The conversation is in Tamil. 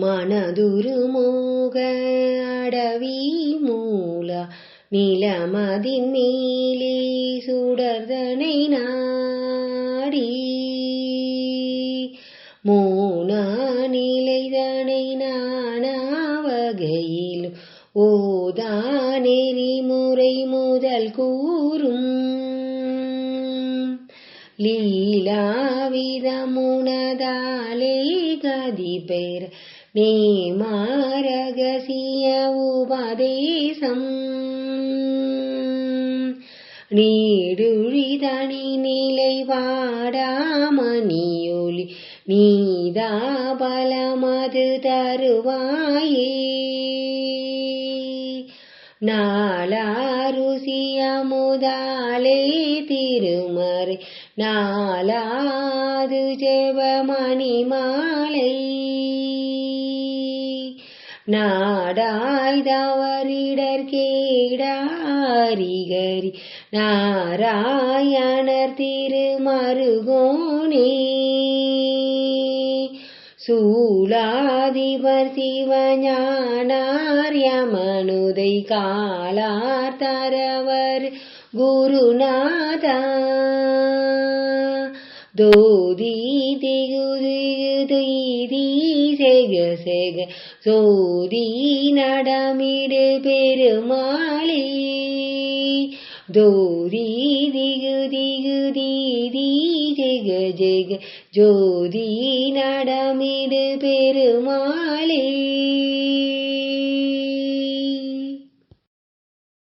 மனதுருமோக அடவி மூல நிலமதின் மேலே சுடர்தனை நாடி. மோனா நிலைதனை நானாவகையிலும் ஓதா நெறிமுறை முதல் கூறும். லீலாவிதமுனதாலே கதி பெற நேமாரகசிய உபதேசம். நீடுழிதனி நிலை வாடாமணியொலி நீதா பலமது தருவாயே. நாளாருசியமுதாலே திருமறை நாளாது ஜெபமணி மாலை நாடாய் தவறிடர் கேடாரிகரி நாராயணர் திருமருகோனே. சூலாதிபர் சிவஞானார் யமனுதை காலார் தரவர் குருநாதா. దో പെരുമാളി ദോരി ദിഗു ദിഗു ദീദി ജഗ ജഗ ജ്യോതി നടമിട് പെരുമാളി.